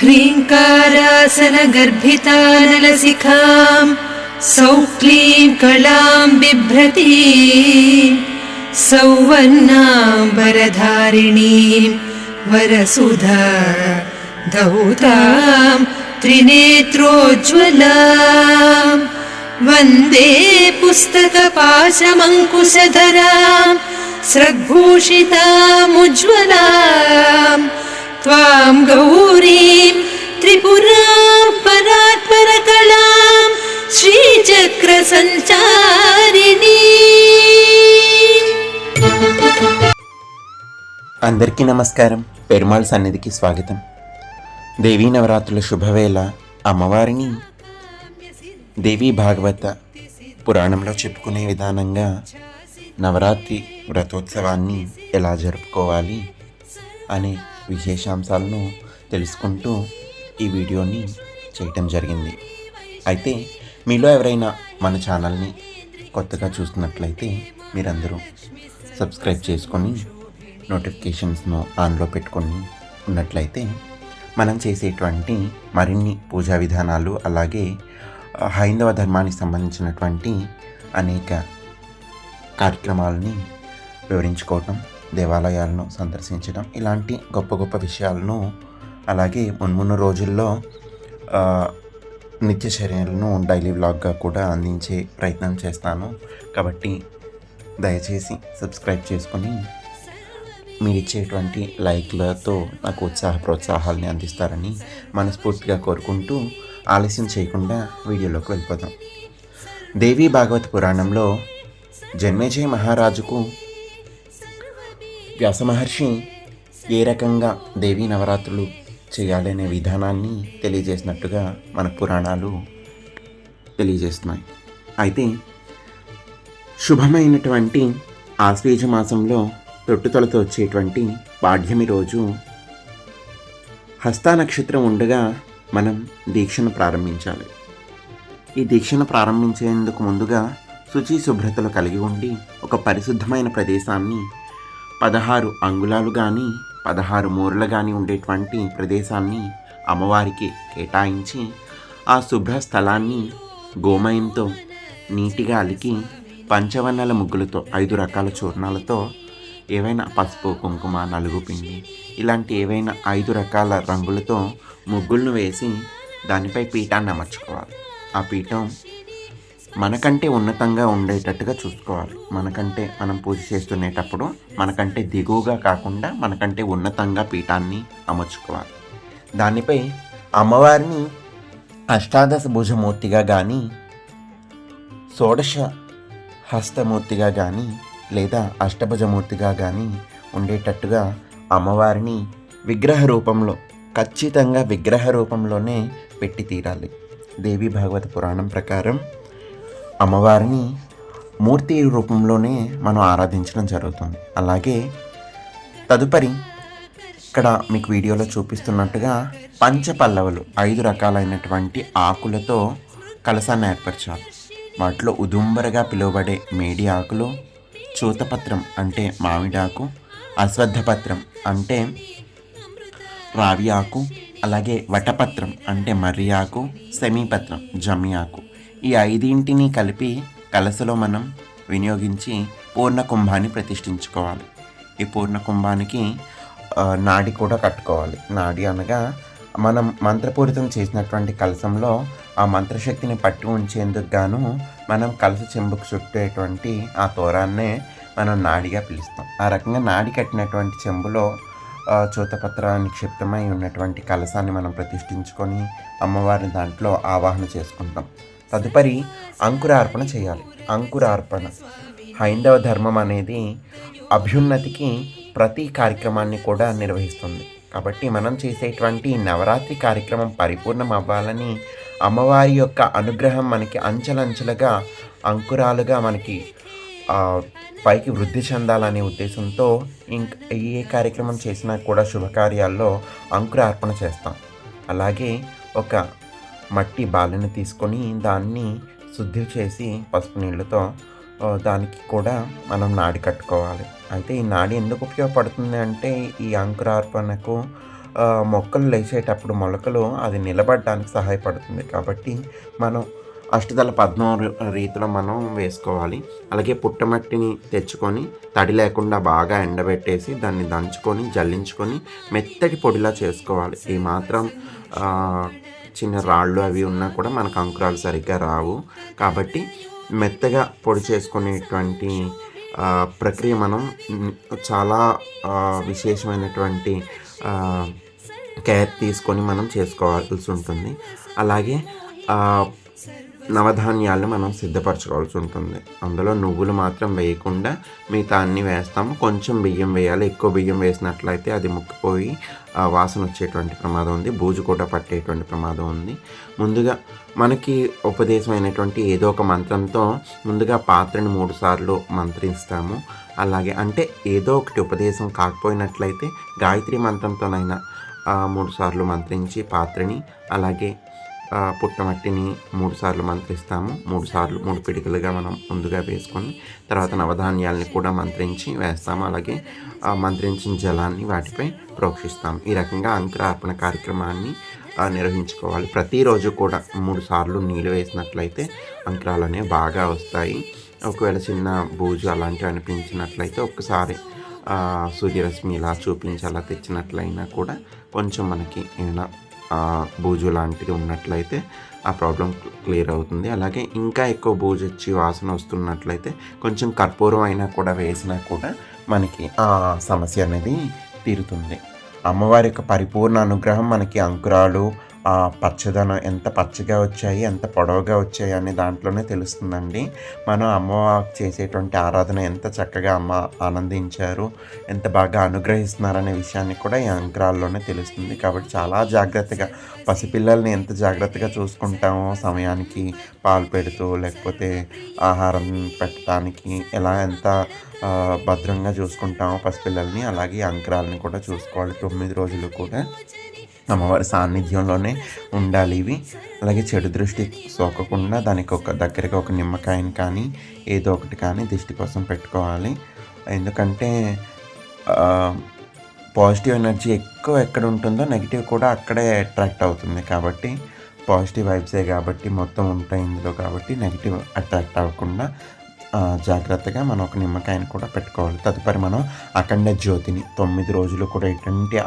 ह्रीङ्कारासनगर्भितानलसिखाम् सौक्लीं कलां बिभ्रती सौवर्णाम्बरधारिणीं वरसुधा धौतां त्रिनेत्रोज्ज्वलाम् वन्दे पुस्तकपाशमङ्कुशधरां स्रग्भूषितामुज्ज्वलाम् त्वां गौरीं त्रिपुरां परात्परकलां श्रीचक्रसञ्चारिणी అందరికీ నమస్కారం పెరుమాళ్ సన్నిధికి స్వాగతం దేవీ నవరాత్రుల శుభవేళ అమ్మవారిని దేవీ భాగవత పురాణంలో చెప్పుకునే విధానంగా నవరాత్రి వ్రతోత్సవాన్ని ఎలా జరుపుకోవాలి అనే విశేషాంశాలను తెలుసుకుంటూ ఈ వీడియోని చేయటం జరిగింది. అయితే మీలో ఎవరైనా మన ఛానల్ని కొత్తగా చూస్తున్నట్లయితే మీరందరూ సబ్స్క్రైబ్ చేసుకొని నోటిఫికేషన్స్ను ఆన్లో పెట్టుకొని ఉన్నట్లయితే మనం చేసేటువంటి మరిన్ని పూజా విధానాలు అలాగే హైందవ ధర్మానికి సంబంధించినటువంటి అనేక కార్యక్రమాలని వివరించుకోవటం దేవాలయాలను సందర్శించడం ఇలాంటి గొప్ప గొప్ప విషయాలను అలాగే మున్మున్న రోజుల్లో నిత్య చర్యలను డైలీ వ్లాగ్గా కూడా అందించే ప్రయత్నం చేస్తాను. కాబట్టి దయచేసి సబ్స్క్రైబ్ చేసుకొని మీరు ఇచ్చేటువంటి లైక్లతో నాకు ఉత్సాహ ప్రోత్సాహాలని అందిస్తారని మనస్ఫూర్తిగా కోరుకుంటూ ఆలస్యం చేయకుండా వీడియోలోకి వెళ్ళిపోదాం. దేవీ భాగవత పురాణంలో జన్మేజయ మహారాజుకు వ్యాస మహర్షి ఏ రకంగా దేవీ నవరాత్రులు చేయాలనే విధానాన్ని తెలియజేసినట్టుగా మన పురాణాలు తెలియజేస్తున్నాయి. అయితే శుభమైనటువంటి ఆశ్వేజ మాసంలో తొట్టుతలతో వచ్చేటువంటి పాఠ్యమి రోజు హస్త నక్షత్రం ఉండగా మనం దీక్షను ప్రారంభించాలి. ఈ దీక్షను ప్రారంభించేందుకు ముందుగా శుచి శుభ్రతలు కలిగి ఉండి ఒక పరిశుద్ధమైన ప్రదేశాన్ని పదహారు అంగుళాలు కానీ పదహారు మూరలు కానీ ఉండేటువంటి ప్రదేశాన్ని అమ్మవారికి కేటాయించి ఆ శుభ్ర స్థలాన్ని గోమయంతో నీటిగా అలికి పంచవర్ణాల ముగ్గులతో ఐదు రకాల చూర్ణాలతో ఏవైనా పసుపు కుంకుమ నలుగు పిండి ఇలాంటి ఏవైనా ఐదు రకాల రంగులతో ముగ్గులను వేసి దానిపై పీఠాన్ని అమర్చుకోవాలి. ఆ పీఠం మనకంటే ఉన్నతంగా ఉండేటట్టుగా చూసుకోవాలి. మనకంటే మనం పూజ చేస్తునేటప్పుడు మనకంటే దిగువగా కాకుండా మనకంటే ఉన్నతంగా పీఠాన్ని అమర్చుకోవాలి. దానిపై అమ్మవారిని అష్టాదశ భుజమూర్తిగా కానీ షోడశ హస్తమూర్తిగా కానీ లేదా అష్టభుజమూర్తిగా కానీ ఉండేటట్టుగా అమ్మవారిని విగ్రహ రూపంలో ఖచ్చితంగా విగ్రహ రూపంలోనే పెట్టి తీరాలి. దేవి భాగవత పురాణం ప్రకారం అమ్మవారిని మూర్తి రూపంలోనే మనం ఆరాధించడం జరుగుతుంది. అలాగే తదుపరి ఇక్కడ మీకు వీడియోలో చూపిస్తున్నట్టుగా పంచపల్లవులు ఐదు రకాలైనటువంటి ఆకులతో కలసాన్ని ఏర్పరచాలి వాటిలో ఉదుంబరగా పిలువబడే మేడి ఆకులు చూతపత్రం అంటే మామిడాకు అశ్వత్థపత్రం అంటే రావి ఆకు అలాగే వటపత్రం అంటే మర్రి ఆకు సెమీపత్రం జమ్మి ఆకు. ఈ ఐదింటిని కలిపి కలసలో మనం వినియోగించి పూర్ణ కుంభాన్ని ప్రతిష్ఠించుకోవాలి. ఈ పూర్ణ కుంభానికి నాడి కూడా కట్టుకోవాలి. నాడి అనగా మనం మంత్రపూరితం చేసినటువంటి కలసంలో ఆ మంత్రశక్తిని పట్టి ఉంచేందుకు గాను మనం కలస చెంబుకు చుట్టేటువంటి ఆ తోరాన్నే మనం నాడిగా పిలుస్తాం. ఆ రకంగా నాడి కట్టినటువంటి చెంబులో చూతపత్ర నిక్షిప్తమై ఉన్నటువంటి కలసాన్ని మనం ప్రతిష్ఠించుకొని అమ్మవారిని దాంట్లో ఆవాహన చేసుకుంటాం. తదుపరి అంకురార్పణ చేయాలి. అంకురార్పణ. హైందవ ధర్మం అనేది అభ్యున్నతికి ప్రతి కార్యక్రమాన్ని కూడా నిర్వహిస్తుంది. కాబట్టి మనం చేసేటువంటి నవరాత్రి కార్యక్రమం పరిపూర్ణం అవ్వాలని అమ్మవారి యొక్క అనుగ్రహం మనకి అంచెలంచెలుగా అంకురాలుగా మనకి పైకి వృద్ధి చెందాలనే ఉద్దేశంతో ఇంక ఏ కార్యక్రమం చేసినా కూడా శుభకార్యాల్లో అంకురార్పణ చేస్తాం. అలాగే ఒక మట్టి బాలను తీసుకొని దాన్ని శుద్ధి చేసి పసుపు నీళ్ళతో దానికి కూడా మనం నాడి కట్టుకోవాలి. అయితే ఈ నాడి ఎందుకు ఉపయోగపడుతుంది అంటే ఈ అంకురార్పణకు మొక్కలు లేచేటప్పుడు మొలకలు అది నిలబడడానికి సహాయపడుతుంది. కాబట్టి మనం అష్టదళ పద్మం రీతిలో మనం వేసుకోవాలి. అలాగే పుట్టమట్టిని తెచ్చుకొని తడి లేకుండా బాగా ఎండబెట్టేసి దాన్ని దంచుకొని జల్లించుకొని మెత్తటి పొడిలా చేసుకోవాలి. ఈ మాత్రం చిన్న రాళ్ళు అవి ఉన్నా కూడా మనకు అంకురాలు సరిగ్గా రావు. కాబట్టి మెత్తగా పొడి చేసుకునేటువంటి ప్రక్రియ మనం చాలా విశేషమైనటువంటి కేర్ తీసుకొని మనం చేసుకోవాల్సి ఉంటుంది. అలాగే నవధాన్యాలను మనం సిద్ధపరచుకోవాల్సి ఉంటుంది. అందులో నువ్వులు మాత్రం వేయకుండా మిగతా అన్నీ వేస్తాము. కొంచెం బియ్యం వేయాలి. ఎక్కువ బియ్యం వేసినట్లయితే అది ముక్కిపోయి వాసన వచ్చేటువంటి ప్రమాదం ఉంది. బూజు కూడా పట్టేటువంటి ప్రమాదం ఉంది. ముందుగా మనకి ఉపదేశమైనటువంటి ఏదో ఒక మంత్రంతో ముందుగా పాత్రని మూడు సార్లు మంత్రిస్తాము. అలాగే అంటే ఏదో ఒకటి ఉపదేశం కాకపోయినట్లయితే గాయత్రి మంత్రంతోనైనా మూడు సార్లు మంత్రించి పాత్రని అలాగే పుట్టమట్టిని మూడుసార్లు మంత్రిస్తాము. మూడు సార్లు మూడు పిడికలుగా మనం ముందుగా వేసుకొని తర్వాత నవధాన్యాల్ని కూడా మంత్రించి వేస్తాము. అలాగే మంత్రించిన జలాన్ని వాటిపై ప్రోక్షిస్తాము. ఈ రకంగా అంకురార్పణ కార్యక్రమాన్ని నిర్వహించుకోవాలి. ప్రతిరోజు కూడా మూడు సార్లు నీళ్ళు వేసినట్లయితే అంకురాలు అనేవి బాగా వస్తాయి. ఒకవేళ చిన్న బూజు అలాంటివి అనిపించినట్లయితే ఒక్కసారి సూర్యరశ్మి ఇలా చూపించి అలా తెచ్చినట్లయినా కూడా కొంచెం మనకి ఏమైనా బూజు లాంటిది ఉన్నట్లయితే ఆ ప్రాబ్లం క్లియర్ అవుతుంది. అలాగే ఇంకా ఎక్కువ బూజు వచ్చి వాసన వస్తున్నట్లయితే కొంచెం కర్పూరం అయినా కూడా వేసినా కూడా మనకి ఆ సమస్య అనేది తీరుతుంది. అమ్మవారి యొక్క పరిపూర్ణ అనుగ్రహం మనకి అంకురాలు పచ్చదనం ఎంత పచ్చగా వచ్చాయి ఎంత పొడవుగా వచ్చాయి అనే దాంట్లోనే తెలుస్తుందండి. మనం అమ్మవారికి చేసేటువంటి ఆరాధన ఎంత చక్కగా అమ్మ ఆనందించారు ఎంత బాగా అనుగ్రహిస్తున్నారనే విషయాన్ని కూడా ఈ అంకురాల్లోనే తెలుస్తుంది. కాబట్టి చాలా జాగ్రత్తగా పసిపిల్లల్ని ఎంత జాగ్రత్తగా చూసుకుంటామో సమయానికి పాలు పెడుతూ లేకపోతే ఆహారం పెట్టడానికి ఎలా ఎంత భద్రంగా చూసుకుంటామో పసిపిల్లల్ని అలాగే ఈ అంకురాలని కూడా చూసుకోవాలి. తొమ్మిది రోజులు కూడా అమ్మవారి సాన్నిధ్యంలోనే ఉండాలి ఇవి. అలాగే చెడు దృష్టి సోకకుండా దానికి ఒక దగ్గరగా ఒక నిమ్మకాయని కానీ ఏదో ఒకటి కానీ దిష్టి కోసం పెట్టుకోవాలి. ఎందుకంటే పాజిటివ్ ఎనర్జీ ఎక్కువ ఎక్కడ ఉంటుందో నెగిటివ్ కూడా అక్కడే అట్రాక్ట్ అవుతుంది కాబట్టి పాజిటివ్ వైబ్సే కాబట్టి మొత్తం ఉంటాయి ఇందులో కాబట్టి నెగిటివ్ అట్రాక్ట్ అవ్వకుండా జాగ్రత్తగా మనం ఒక నిమ్మకాయని కూడా పెట్టుకోవాలి. తదుపరి మనం అఖండ జ్యోతిని తొమ్మిది రోజులు కూడా ఎటువంటి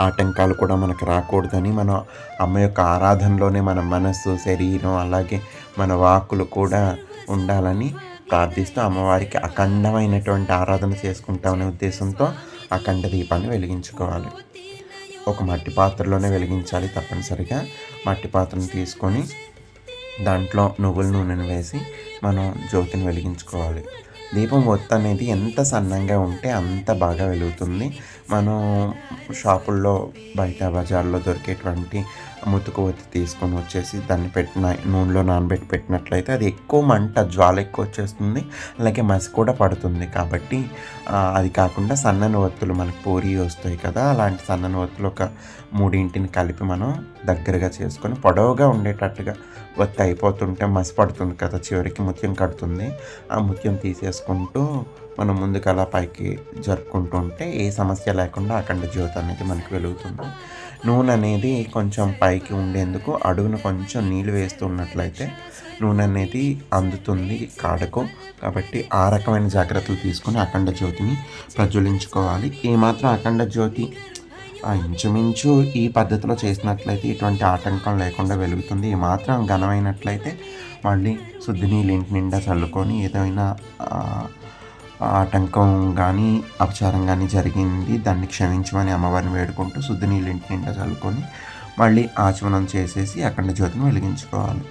ఆటంకాలు కూడా మనకు రాకూడదని మనం అమ్మ యొక్క ఆరాధనలోనే మన మనస్సు శరీరం అలాగే మన వాకులు కూడా ఉండాలని ప్రార్థిస్తూ అమ్మవారికి అఖండమైనటువంటి ఆరాధన చేసుకుంటామనే ఉద్దేశంతో అఖండ దీపాన్ని వెలిగించుకోవాలి. ఒక మట్టి పాత్రలోనే వెలిగించాలి తప్పనిసరిగా. మట్టి పాత్రను తీసుకొని దాంట్లో నువ్వుల నూనెను వేసి మనం జ్యోతిని వెలిగించుకోవాలి. దీపం ఒత్తు అనేది ఎంత సన్నంగా ఉంటే అంత బాగా వెలుగుతుంది. మనం షాపుల్లో బయట బజార్లో దొరికేటువంటి ముతుకు తీసుకొని వచ్చేసి దాన్ని పెట్టిన నూనెలో నానబెట్టి పెట్టినట్లయితే అది ఎక్కువ మంట జ్వాల ఎక్కువ వచ్చేస్తుంది. అలాగే మసి కూడా పడుతుంది కాబట్టి అది కాకుండా సన్నని ఒత్తులు మనకు పూరి వస్తాయి కదా అలాంటి సన్నని ఒత్తులు ఒక మూడింటిని కలిపి మనం దగ్గరగా చేసుకొని పొడవుగా ఉండేటట్టుగా ఒత్తి అయిపోతుంటే మసి పడుతుంది కదా చివరికి ముత్యం కడుతుంది. ఆ ముత్యం తీసేసుకుంటూ మనం ముందుకు అలా పైకి జరుపుకుంటూ ఉంటే ఏ సమస్య లేకుండా అఖండ జ్యోతి అనేది మనకు వెలుగుతుంది. నూనె అనేది కొంచెం పైకి ఉండేందుకు అడుగున కొంచెం నీళ్ళు వేస్తున్నట్లయితే నూనె అనేది అందుతుంది కాడకు. కాబట్టి ఆ రకమైన జాగ్రత్తలు తీసుకొని అఖండ జ్యోతిని ప్రజ్వలించుకోవాలి. ఏమాత్రం అఖండ జ్యోతి ఆ ఇంచుమించు ఈ పద్ధతిలో చేసినట్లయితే ఇటువంటి ఆటంకం లేకుండా వెలుగుతుంది. ఈ మాత్రం ఘనమైనట్లయితే మళ్ళీ శుద్ధి నీళ్ళు ఇంటి నిండా చల్లుకొని ఏదైనా ఆటంకం కానీ అపచారం కానీ జరిగింది. దాన్ని క్షమించమని అమ్మవారిని వేడుకుంటూ శుద్ధి నీళ్ళు ఇంటి నిండా చల్లుకొని మళ్ళీ ఆచమనం చేసేసి అఖండ జ్యోతిని వెలిగించుకోవాలి.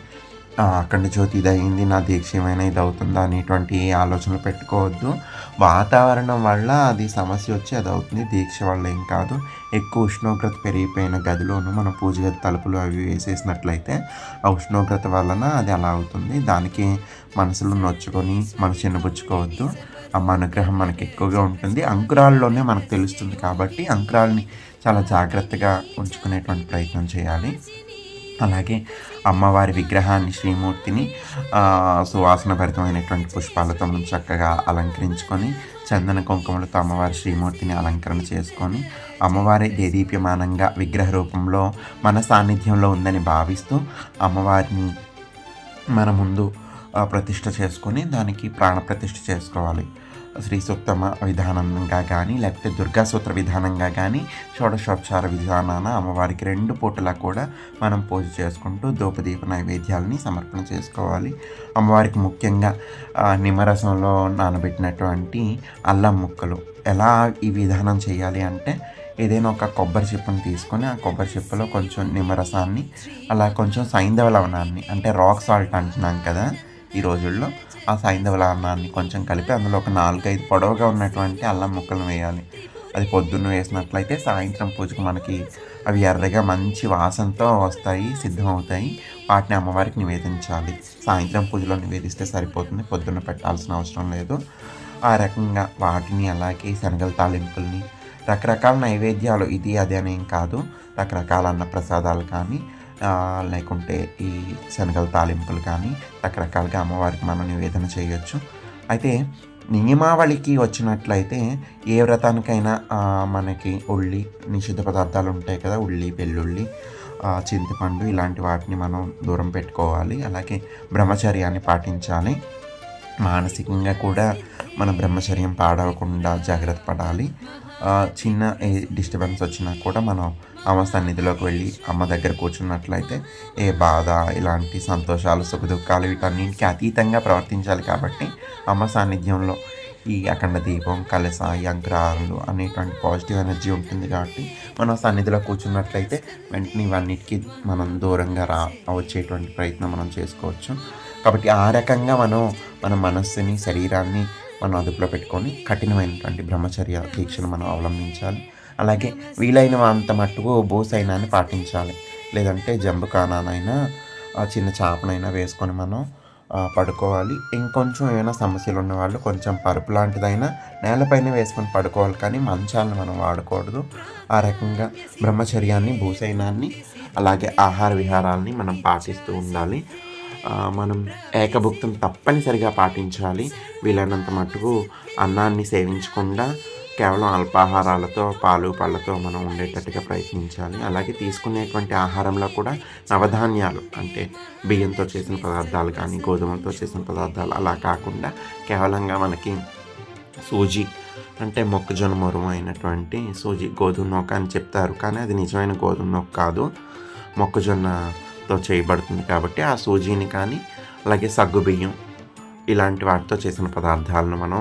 అఖండ జ్యోతి ఇది అయింది నా దీక్ష ఏమైనా ఇది అవుతుందా అనేటువంటి ఏ ఆలోచనలు పెట్టుకోవద్దు. వాతావరణం వల్ల అది సమస్య వచ్చి అది అవుతుంది దీక్ష వల్ల ఏం కాదు. ఎక్కువ ఉష్ణోగ్రత పెరిగిపోయిన గదిలోనూ మనం పూజ గది తలుపులు అవి వేసేసినట్లయితే ఆ ఉష్ణోగ్రత వలన అది అలా అవుతుంది. దానికి మనసులో నొచ్చుకొని మనసు చిన్నపుచ్చుకోవద్దు అమ్మ అనుగ్రహం మనకి ఎక్కువగా ఉంటుంది. అంకురాల్లోనే మనకు తెలుస్తుంది కాబట్టి అంకురాల్ని చాలా జాగ్రత్తగా ఉంచుకునేటువంటి ప్రయత్నం చేయాలి. అలాగే అమ్మవారి విగ్రహాన్ని శ్రీమూర్తిని సువాసనభరితమైనటువంటి పుష్పాలతో చక్కగా అలంకరించుకొని చందన కుంకుమలతో అమ్మవారి శ్రీమూర్తిని అలంకరణ చేసుకొని అమ్మవారి దేదీప్యమానంగా విగ్రహ రూపంలో మన సాన్నిధ్యంలో ఉందని భావిస్తూ అమ్మవారిని మన ముందు ప్రతిష్ట చేసుకొని దానికి ప్రాణ ప్రతిష్ఠ చేసుకోవాలి. శ్రీ సూక్తమ విధానంగా కానీ లేకపోతే దుర్గాసూత్ర విధానంగా కానీ షోడశోపచార విధానాన అమ్మవారికి రెండు పూటలా కూడా మనం పూజ చేసుకుంటూ ధూపదీప నైవేద్యాలని సమర్పణ చేసుకోవాలి. అమ్మవారికి ముఖ్యంగా ఆ, నిమ్మరసంలో నానబెట్టినటువంటి అల్లం ముక్కలు. ఎలా ఈ విధానం చేయాలి అంటే ఏదైనా ఒక కొబ్బరి చిప్పను తీసుకొని ఆ కొబ్బరి చిప్పలో కొంచెం నిమ్మరసాన్ని అలా కొంచెం సైంధవ లవణాన్ని అంటే రాక్ సాల్ట్ అంటున్నాం కదా ఈ రోజుల్లో ఆ సైంధవలాన్నాన్ని కొంచెం కలిపి అందులో ఒక నాలుగైదు పొడవుగా ఉన్నటువంటి అల్లం ముక్కలు వేయాలి. అది పొద్దున్న వేసినట్లయితే సాయంత్రం పూజకు మనకి అవి ఎర్రగా మంచి వాసనతో వస్తాయి సిద్ధమవుతాయి. వాటిని అమ్మవారికి నివేదించాలి. సాయంత్రం పూజలో నివేదిస్తే సరిపోతుంది. పొద్దున్న పెట్టాల్సిన అవసరం లేదు. ఆ రకంగా వాటిని అలాగే శనగల తాలింపుల్ని రకరకాల నైవేద్యాలు. ఇది అది అనేం కాదు. రకరకాల అన్న ప్రసాదాలు కానీ లేకుంటే ఈ శనగల తాలింపులు కానీ రకరకాలుగా అమ్మవారికి మనం నివేదన చేయొచ్చు. అయితే నియమావళికి వచ్చినట్లయితే ఏ వ్రతానికైనా మనకి ఉల్లి నిషిద్ధ పదార్థాలు ఉంటాయి కదా ఉల్లి వెల్లుల్లి చింతపండు ఇలాంటి వాటిని మనం దూరం పెట్టుకోవాలి. అలాగే బ్రహ్మచర్యాన్ని పాటించాలి. మానసికంగా కూడా మన బ్రహ్మచర్యం పాడవకుండా జాగ్రత్త పడాలి. చిన్న ఏ డిస్టర్బెన్స్ వచ్చినా కూడా మనం అమ్మ సన్నిధిలోకి వెళ్ళి అమ్మ దగ్గర కూర్చున్నట్లయితే ఏ బాధ ఇలాంటి సంతోషాలు సుఖ దుఃఖాలు వీటన్నింటికి అతీతంగా ప్రవర్తించాలి కాబట్టి అమ్మ సాన్నిధ్యంలో ఈ అఖండ దీపం కలస యంత్రాలు అనేటువంటి పాజిటివ్ ఎనర్జీ ఉంటుంది కాబట్టి మనం సన్నిధిలో కూర్చున్నట్లయితే వెంటనే ఇవన్నిటికీ మనం దూరంగా రా వచ్చేటువంటి ప్రయత్నం మనం చేసుకోవచ్చు. కాబట్టి ఆ రకంగా మనం మన మనస్సుని శరీరాన్ని మనం అదుపులో పెట్టుకొని కఠినమైనటువంటి బ్రహ్మచర్య దీక్షను మనం అవలంబించాలి. అలాగే వీలైన అంత మట్టుకు భూసైనాన్ని పాటించాలి. లేదంటే జంబుకానానైనా చిన్న చాపనైనా వేసుకొని మనం పడుకోవాలి. ఇంకొంచెం ఏమైనా సమస్యలు ఉన్నవాళ్ళు కొంచెం పరుపు లాంటిదైనా నేలపైన వేసుకొని పడుకోవాలి. కానీ మంచాలను మనం వాడకూడదు. ఆ రకంగా బ్రహ్మచర్యాన్ని భూసైనాన్ని అలాగే ఆహార విహారాలని మనం పాటిస్తూ ఉండాలి. మనం ఏకభుక్తం తప్పనిసరిగా పాటించాలి. వీలైనంత మటుకు అన్నాన్ని సేవించకుండా కేవలం అల్పాహారాలతో పాలు పళ్ళతో మనం ఉండేటట్టుగా ప్రయత్నించాలి. అలాగే తీసుకునేటువంటి ఆహారంలో కూడా నవధాన్యాలు అంటే బియ్యంతో చేసిన పదార్థాలు కానీ గోధుమలతో చేసిన పదార్థాలు అలా కాకుండా కేవలంగా మనకి సూజీ అంటే మొక్కజొన్న మొరుము అయినటువంటి సూజీ గోధుమ నూక అని చెప్తారు. కానీ అది నిజమైన గోధుమ నూక కాదు. మొక్కజొన్న వాటితో చేయబడుతుంది కాబట్టి ఆ సూజీని కానీ అలాగే సగ్గుబియ్యం ఇలాంటి వాటితో చేసిన పదార్థాలను మనం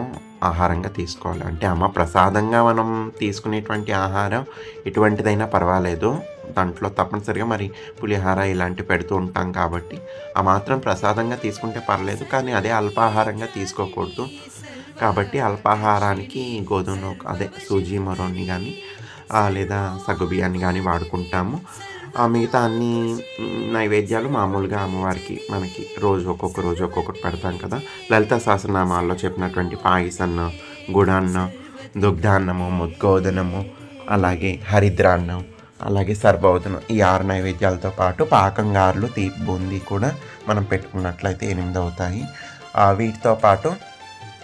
ఆహారంగా తీసుకోవాలి. అంటే అమ్మ ప్రసాదంగా మనం తీసుకునేటువంటి ఆహారం ఎటువంటిదైనా పర్వాలేదు. దాంట్లో తప్పనిసరిగా మరి పులిహార ఇలాంటివి పెడుతూ ఉంటాం కాబట్టి ఆ మాత్రం ప్రసాదంగా తీసుకుంటే పర్లేదు కానీ అదే అల్పాహారంగా తీసుకోకూడదు. కాబట్టి అల్పాహారానికి గోధుమ అదే సూజీ మరోని కానీ లేదా సగ్గు బియ్యాన్ని కానీ వాడుకుంటాము. ఆ మిగతా అన్ని నైవేద్యాలు మామూలుగా అమ్మవారికి మనకి రోజు ఒక్కొక్క రోజు ఒక్కొక్కటి పెడతాం కదా. లలిత సహస్రనామాల్లో చెప్పినటువంటి పాయసన్న గుడాన్న దుగ్ధాన్నము ముద్గోదనము అలాగే హరిద్రాన్నం అలాగే సర్బోదనం ఈ ఆరు నైవేద్యాలతో పాటు పాకంగారులు తీపి బూందీ కూడా మనం పెట్టుకున్నట్లయితే ఎనిమిది అవుతాయి వీటితో పాటు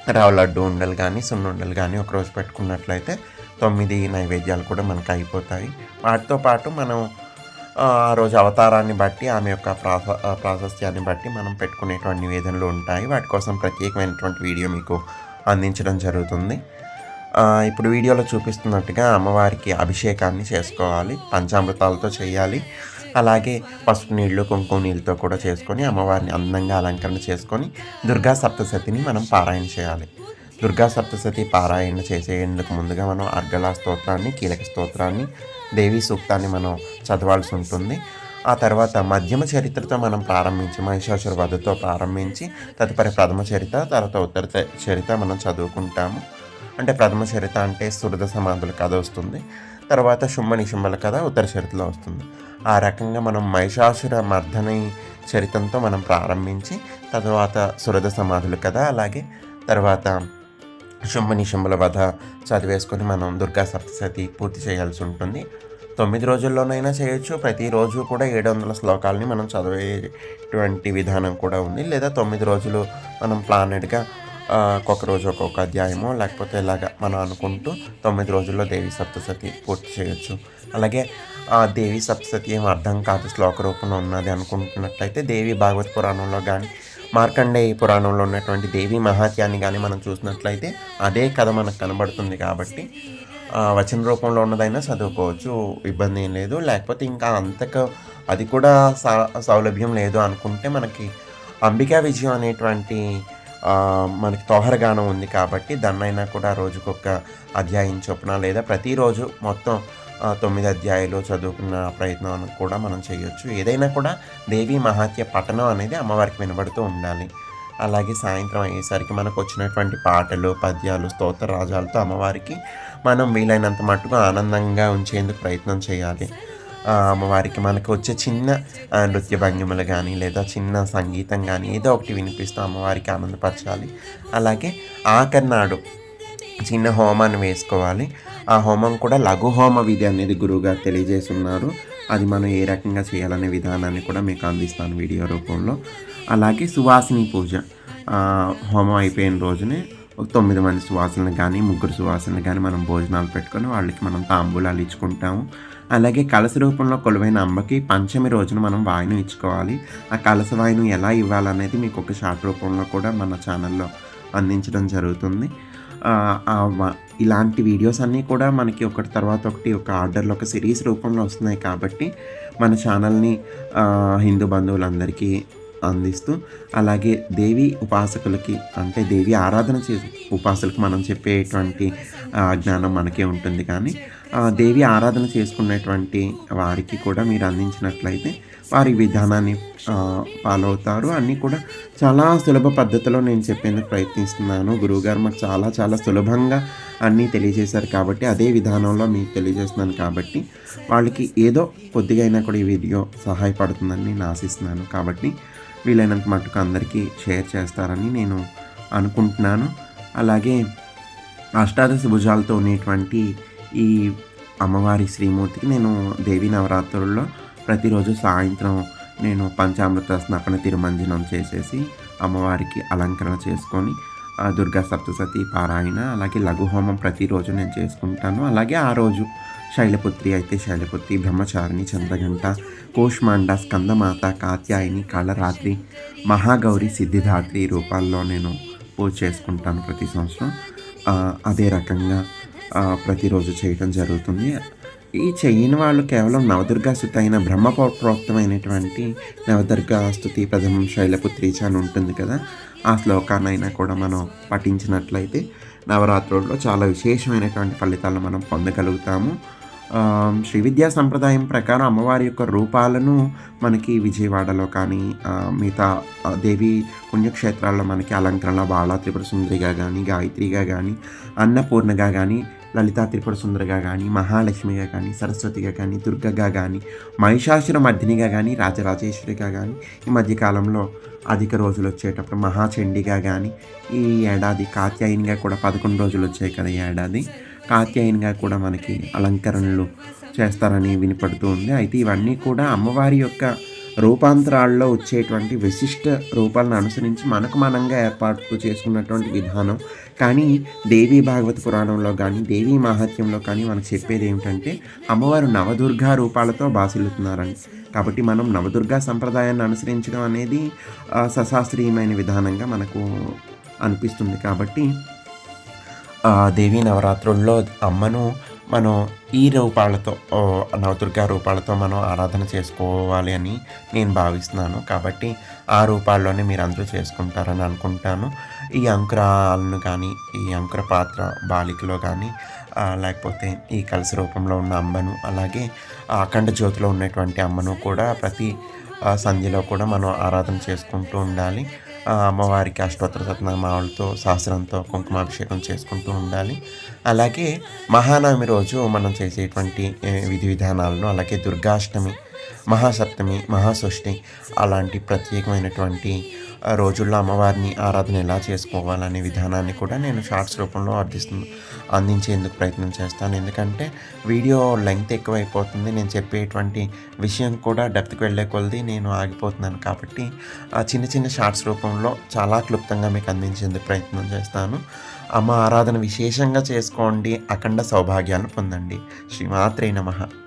రవ్వ లడ్డు ఉండలు కానీ సున్నుండలు కానీ ఒకరోజు పెట్టుకున్నట్లయితే తొమ్మిది నైవేద్యాలు కూడా మనకు అయిపోతాయి. వాటితో పాటు మనం ఆ రోజు అవతారాన్ని బట్టి ఆమె యొక్క ప్రాస ఆ ప్రాశస్త్యాన్ని బట్టి మనం పెట్టుకునేటువంటి నివేదనలు ఉంటాయి. వాటి కోసం ప్రత్యేకమైనటువంటి వీడియో మీకు అందించడం జరుగుతుంది. ఇప్పుడు వీడియోలో చూపిస్తున్నట్టుగా అమ్మవారికి అభిషేకాన్ని చేసుకోవాలి. పంచామృతాలతో చేయాలి. అలాగే పసుపు నీళ్ళు కుంకుమ నీళ్ళతో కూడా చేసుకొని అమ్మవారిని అందంగా అలంకరణ చేసుకొని దుర్గా సప్తశతిని మనం పారాయణ చేయాలి. దుర్గా సప్తశతి పారాయణ చేసేందుకు ముందుగా మనం అర్గలా స్తోత్రాన్ని కీలక స్తోత్రాన్ని దేవీ సూక్తాన్ని మనం చదవాల్సి ఉంటుంది. ఆ తర్వాత మధ్యమ చరిత్రతో మనం ప్రారంభించి మహిషాసుర వధతో ప్రారంభించి తదుపరి ప్రథమ చరిత తర్వాత ఉత్తర చరిత్ర మనం చదువుకుంటాము. అంటే ప్రథమ చరిత అంటే సురద సమాధుల కథ వస్తుంది. తర్వాత శుంభ నిశుంభల కథ ఉత్తర చరితలో వస్తుంది. ఆ రకంగా మనం మహిషాసుర మర్దని చరిత్రంతో మనం ప్రారంభించి తర్వాత సురద సమాధుల కథ అలాగే తర్వాత శుంభ నిశుంభల వధ చదివేసుకొని మనం దుర్గా సప్తశతి పూర్తి చేయాల్సి ఉంటుంది. తొమ్మిది రోజుల్లోనైనా చేయొచ్చు. ప్రతిరోజు కూడా ఏడు వందల శ్లోకాలని మనం చదివేటువంటి విధానం కూడా ఉంది. లేదా తొమ్మిది రోజులు మనం ప్లానెడ్గా ఒక్కొక్క రోజు ఒక్కొక్క అధ్యాయము లేకపోతే ఇలాగ మనం అనుకుంటూ తొమ్మిది రోజుల్లో దేవి సప్తసతి పూర్తి చేయొచ్చు. అలాగే ఆ దేవి సప్తసతి ఏం అర్థం కాదు శ్లోక రూపంలో ఉన్నది అనుకుంటున్నట్లయితే దేవి భాగవత్ పురాణంలో కానీ మార్కండేయ పురాణంలో ఉన్నటువంటి దేవి మహాత్యాన్ని కానీ మనం చూసినట్లయితే అదే కథ మనకు కనబడుతుంది కాబట్టి వచన రూపంలో ఉన్నదైనా చదువుకోవచ్చు ఇబ్బంది ఏం లేదు. లేకపోతే ఇంకా అంతకు అది కూడా సౌలభ్యం లేదు అనుకుంటే మనకి అంబికా విజయం అనేటువంటి మనకి తోహరగానం ఉంది కాబట్టి దాన్నైనా కూడా రోజుకొక అధ్యాయం చొప్పున లేదా ప్రతిరోజు మొత్తం తొమ్మిది అధ్యాయులు చదువుకున్న ప్రయత్నం కూడా మనం చేయొచ్చు. ఏదైనా కూడా దేవి మహాత్య పఠనం అనేది అమ్మవారికి వినబడుతూ ఉండాలి. అలాగే సాయంత్రం అయ్యేసరికి మనకు వచ్చినటువంటి పాటలు పద్యాలు స్తోత్ర రాజాలతో అమ్మవారికి మనం వీలైనంత మట్టుకు ఆనందంగా ఉంచేందుకు ప్రయత్నం చేయాలి. అమ్మవారికి మనకు వచ్చే చిన్న నృత్య భంగిమలు కానీ లేదా చిన్న సంగీతం కానీ ఏదో ఒకటి వినిపిస్తూ అమ్మవారికి ఆనందపరచాలి. అలాగే ఆఖరి నాడు చిన్న హోమాన్ని వేసుకోవాలి. ఆ హోమం కూడా లఘు హోమ విధి అనేది గురువుగారు తెలియజేస్తున్నారు. అది మనం ఏ రకంగా చేయాలనే విధానాన్ని కూడా మీకు అందిస్తాను వీడియో రూపంలో. అలాగే సువాసిని పూజ హోమం అయిపోయిన రోజునే ఒక తొమ్మిది మంది సువాసనలు కానీ ముగ్గురు సువాసనలు కానీ మనం భోజనాలు పెట్టుకొని వాళ్ళకి మనం తాంబూలాలు ఇచ్చుకుంటాము. అలాగే కలస రూపంలో కొలువైన అమ్మకి పంచమి రోజున మనం వాయును ఇచ్చుకోవాలి. ఆ కలస వాయును ఎలా ఇవ్వాలనేది మీకు ఒక షార్ట్ రూపంలో కూడా మన ఛానల్లో అందించడం జరుగుతుంది. ఆ, ఇలాంటి వీడియోస్ అన్నీ కూడా మనకి ఒకటి తర్వాత ఒకటి ఒక ఆర్డర్లో ఒక సిరీస్ రూపంలో వస్తున్నాయి కాబట్టి మన ఛానల్ని హిందూ బంధువులందరికీ అందిస్తూ అలాగే దేవి ఉపాసకులకి అంటే దేవి ఆరాధన చేసే ఉపాసకులకు మనం చెప్పేటువంటి జ్ఞానం మనకే ఉంటుంది. కానీ దేవి ఆరాధన చేసుకునేటువంటి వారికి కూడా మీరు అందించినట్లయితే వారి విధానాన్ని ఫాలో అవుతారు. అన్నీ కూడా చాలా సులభ పద్ధతిలో నేను చెప్పేందుకు ప్రయత్నిస్తున్నాను. గురువుగారు మాకు చాలా చాలా సులభంగా అన్నీ తెలియజేశారు కాబట్టి అదే విధానంలో మీకు తెలియజేస్తున్నాను కాబట్టి వాళ్ళకి ఏదో కొద్దిగా అయినా కూడా ఈ వీడియో సహాయపడుతుందని నేను ఆశిస్తున్నాను. కాబట్టి వీలైనంత మటుకు అందరికీ షేర్ చేస్తారని నేను అనుకుంటున్నాను. అలాగే అష్టాదశ భుజాలతో ఉండేటువంటి ఈ అమ్మవారి శ్రీమూర్తికి నేను దేవీ నవరాత్రుల్లో ప్రతిరోజు సాయంత్రం నేను పంచామృత స్నపన తిరుమంజనం చేసేసి అమ్మవారికి అలంకరణ చేసుకొని ఆ దుర్గా సప్తసతి పారాయణ అలాగే లఘు హోమం ప్రతిరోజు నేను చేసుకుంటాను. అలాగే ఆ రోజు శైలపుత్రి అయితే శైలపుత్రి బ్రహ్మచారిణి చంద్రగంట కోష్మాండ స్కందమాత కాత్యాయని కాళరాత్రి మహాగౌరి సిద్ధిధాత్రి రూపాల్లో నేను పూజ చేసుకుంటాను ప్రతి సంవత్సరం అదే రకంగా ప్రతిరోజు చేయటం జరుగుతుంది. ఈ చేయని వాళ్ళు కేవలం నవదుర్గా స్థుతి అయిన బ్రహ్మ ప్రోక్తమైనటువంటి నవదుర్గా స్థుతి ప్రథమం శైలపుత్రీచ అని ఉంటుంది కదా. ఆ శ్లోకాన్నైనా కూడా మనం పఠించినట్లయితే నవరాత్రుల్లో చాలా విశేషమైనటువంటి ఫలితాలు మనం పొందగలుగుతాము. శ్రీ విద్యా సంప్రదాయం ప్రకారం అమ్మవారి యొక్క రూపాలను మనకి విజయవాడలో కానీ మిగతా దేవి పుణ్యక్షేత్రాల్లో మనకి అలంకరణ బాలా త్రిపుర సుందరిగా కానీ గాయత్రిగా కానీ అన్నపూర్ణగా కానీ లలితా త్రిపుర సుందరిగా కానీ మహాలక్ష్మిగా కానీ సరస్వతిగా కానీ దుర్గగా కానీ మహిషాసుర మర్దినిగా కానీ రాజరాజేశ్వరిగా కానీ ఈ మధ్యకాలంలో అధిక రోజులు వచ్చేటప్పుడు మహాచండిగా కానీ ఈ ఏడాది కాత్యాయనిగా కూడా పదకొండు రోజులు వచ్చాయి కదా ఈ ఏడాది. కాత్యాయనిగా కూడా మనకి అలంకరణలు చేస్తారని వినపడుతూ ఉంది. అయితే ఇవన్నీ కూడా అమ్మవారి యొక్క రూపాంతరాల్లో వచ్చేటువంటి విశిష్ట రూపాలను అనుసరించి మనకు మనంగా ఏర్పాటు చేసుకున్నటువంటి విధానం. కానీ దేవీ భాగవత పురాణంలో కానీ దేవీ మహాత్యంలో కానీ మనకు చెప్పేది ఏమిటంటే అమ్మవారు నవదుర్గా రూపాలతో బాసిల్లుతున్నారని. కాబట్టి మనం నవదుర్గా సంప్రదాయాన్ని అనుసరించడం అనేది సశాస్త్రీయమైన విధానంగా మనకు అనిపిస్తుంది. కాబట్టి దేవీ నవరాత్రుల్లో అమ్మను మనం ఈ రూపాలతో నవదుర్గా రూపాలతో మనం ఆరాధన చేసుకోవాలి అని నేను భావిస్తున్నాను. కాబట్టి ఆ రూపాల్లోనే మీరు అందరూ చేసుకుంటారని అనుకుంటాను. ఈ అంకురాలను కానీ ఈ అంకుర పాత్ర బాలికలో కానీ లేకపోతే ఈ కలసి రూపంలో ఉన్న అమ్మను అలాగే అఖండ జ్యోతిలో ఉన్నటువంటి అమ్మను కూడా ప్రతి ఆ, సంధ్యలో కూడా మనం ఆరాధన చేసుకుంటూ ఉండాలి. అమ్మవారికి అష్టోత్తర సత్యనామాలతో సహస్రంతో కుంకుమాభిషేకం చేసుకుంటూ ఉండాలి. అలాగే మహానవమి రోజు మనం చేసేటువంటి విధి విధానాలను అలాగే దుర్గాష్టమి మహాసప్తమి మహాషష్ఠి అలాంటి ప్రత్యేకమైనటువంటి రోజుల్లో అమ్మవారిని ఆరాధన ఎలా చేసుకోవాలనే విధానాన్ని కూడా నేను షార్ట్స్ రూపంలో అందిస్తు అందించేందుకు ప్రయత్నం చేస్తాను. ఎందుకంటే వీడియో లెంగ్త్ ఎక్కువైపోతుంది. నేను చెప్పేటువంటి విషయం కూడా డెప్త్కి వెళ్ళే కొలది నేను ఆగిపోతున్నాను కాబట్టి ఆ చిన్న చిన్న షార్ట్స్ రూపంలో చాలా క్లుప్తంగా మీకు అందించేందుకు ప్రయత్నం చేస్తాను. అమ్మ ఆరాధన విశేషంగా చేసుకోండి. అఖండ సౌభాగ్యాన్ని పొందండి. శ్రీమాత్రే నమః.